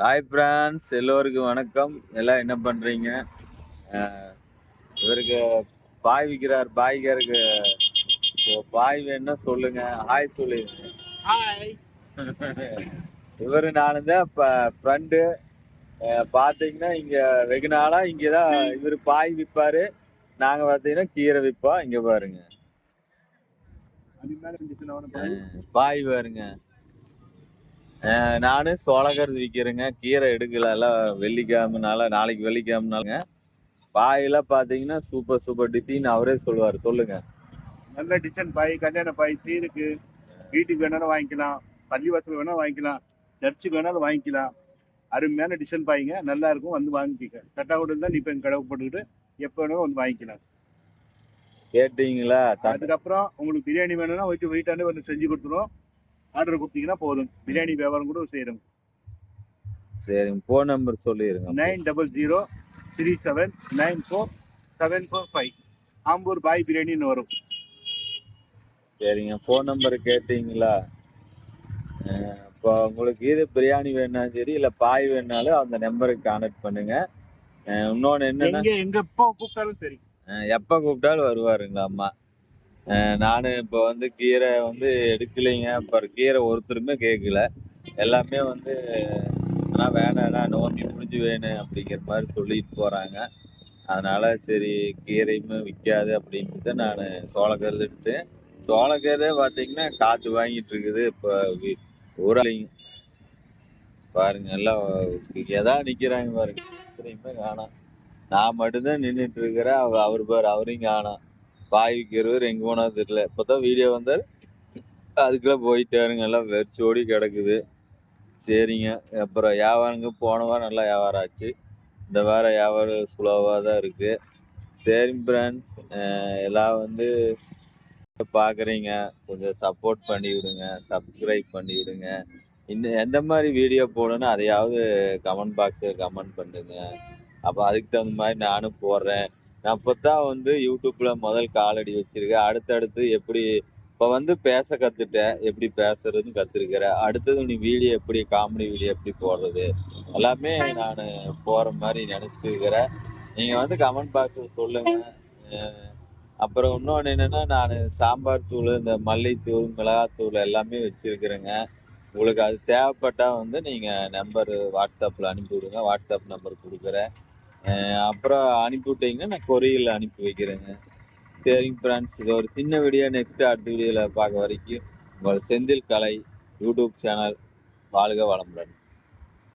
Hi friends எல்லோருக்கும் வணக்கம். எல்லாம் என்ன பண்ணுறீங்க இவருக்கு பாய் விற்கிறார் பாய்காருக்கு பாய் வேணும்னா சொல்லுங்க. ஹாய் சொல்லுங்க ஹாய் இவர் நானும் தான் இப்போ ஃப்ரெண்டு பார்த்தீங்கன்னா இங்கே வெகு நாளாக இங்கே தான் இவர் பாய் விற்பார். நாங்கள் பார்த்தீங்கன்னா கீரை விற்போம். இங்கே பாருங்க. பாய் பாருங்க. நானு சோளக்கருது விற்கிறேங்க கீரை எடுக்கல வெள்ளிக்கிழமைனால நாளைக்கு வெள்ளிக்கிழமைனாலுங்க. பாயெல்லாம் பார்த்தீங்கன்னா சூப்பர் சூப்பர் டிசைன் அவரே சொல்லுவார். சொல்லுங்க. நல்ல டிசைன் பாய் கல்யாண பாய் சீருக்கு வீட்டுக்கு வேணாலும் வாங்கிக்கலாம். பள்ளிவாசல் வேணாலும் வாங்கிக்கலாம். சர்ச்சுக்கு வேணாலும் வாங்கிக்கலாம். அருமையான டிசைன் பாய்ங்க. நல்லா இருக்கும் வந்து வாங்கிக்க. தான் நீ இப்போ கடவு போட்டுக்கிட்டு எப்போ வேணாலும் வந்து வாங்கிக்கலாம். கேட்டீங்களா? அதுக்கப்புறம் உங்களுக்கு பிரியாணி வேணும்னா போயிட்டு வீட்டாண்டே வந்து செஞ்சு கொடுத்துருவோம். ஆர்டர் கொடுத்தீங்கன்னா போதும். பிரியாணி வியாபாரம் கூட செய்கிறோம் சரிங்க. ஃபோன் நம்பர் சொல்லிடுங்க nine double zero three seven nine four seven four five. Ambur Bhai பிரியாணின்னு வரும். சரிங்க. ஃபோன் நம்பர் கேட்டீங்களா? இப்போ உங்களுக்கு இது பிரியாணி வேணாலும் சரி இல்லை பாய் வேணாலும் அந்த நம்பருக்கு கான்டாக்ட் பண்ணுங்க. அஹ் இன்னொன்னு என்னன்னா எங்க எப்போ கூப்பிட்டாலும் சரி. எப்ப கூப்பிட்டாலும் வருவாருங்களா அம்மா. நானும் இப்போ வந்து கீரை வந்து எடுக்கலைங்க. அப்புறம் கீரை ஒருத்தருமே கேட்கல எல்லாமே வந்து ஆனால் வேணாண்ணா நோண்டி முடிஞ்சு வேணும் அப்படிங்கிற மாதிரி சொல்லிட்டு போகிறாங்க அதனால் சரி கீரையுமே விற்காது அப்படின்ட்டு நான் சோளக்கீரை எடுத்து சோளக்கீரை பார்த்தீங்கன்னா காற்று வாங்கிட்டு இருக்குது. இப்போ ஊராளிங்க பாருங்க எல்லாம் எதா நிற்கிறாங்க பாருங்க. கீரையுமே காணோம். நான் மட்டும்தான் நின்றுட்டு இருக்கிறேன். அவர் அவர் பாரு அவரையும் காணோம். பாய் இருவர் எங்கே போனா தெரியல. இப்போதான் வீடியோ வந்தார். அதுக்குள்ளே போயிட்டாருங்க எல்லாம் வெறிச்சோடி கிடக்குது. சரிங்க. அப்புறம் வியாபாரங்க போன வாரம் நல்லா வியாபாரம் ஆச்சு. இந்த வாரம் வியாபாரம் சுலவாக தான் இருக்குது சரி ஃப்ரெண்ட்ஸ் எல்லாம் வந்து பார்க்குறீங்க கொஞ்சம் சப்போர்ட் பண்ணி விடுங்க. சப்ஸ்கிரைப் பண்ணி விடுங்க. இன்னும் எந்த மாதிரி வீடியோ போடணும் அதையாவது கமெண்ட் பாக்ஸில் கமெண்ட் பண்ணுங்க. அப்போ அதுக்கு தகுந்த மாதிரி நானும் போடுறேன். நான் இப்போ தான் வந்து யூடியூப்பில் முதல் காலடி வச்சுருக்கேன் அடுத்தடுத்து எப்படி இப்போ வந்து பேச கற்றுட்டேன் எப்படி பேசுறதுன்னு கற்றுருக்கிறேன் அடுத்தது நீ வீடியோ எப்படி காமெடி வீடியோ எப்படி போடுறது? எல்லாமே நான் போகிற மாதிரி நினச்சிட்டு இருக்கிறேன் நீங்கள் வந்து கமெண்ட் பாக்ஸில் சொல்லுங்கள் அப்புறம் இன்னொன்று என்னென்னா நான் சாம்பார் தூள் இந்த மல்லித்தூள் மிளகாத்தூள் எல்லாமே வச்சுருக்கிறேங்க. உங்களுக்கு அது தேவைப்பட்டால் வந்து நீங்கள் நம்பர் வாட்ஸ்அப்பில் அனுப்பி விடுங்க வாட்ஸ்அப் நம்பர் கொடுக்குறேன். அப்புறம் அனுப்பி விட்டீங்கன்னா நான் கொரியரில் அனுப்பி வைக்கிறேங்க. சரிங்க ஃப்ரெண்ட்ஸ் இது ஒரு சின்ன வீடியோ நெக்ஸ்ட் அடுத்த வீடியோவில் பார்க்க வரைக்கும் உங்கள் செந்தில் கலை யூடியூப் சேனல் வாழ்க வளமுடன்.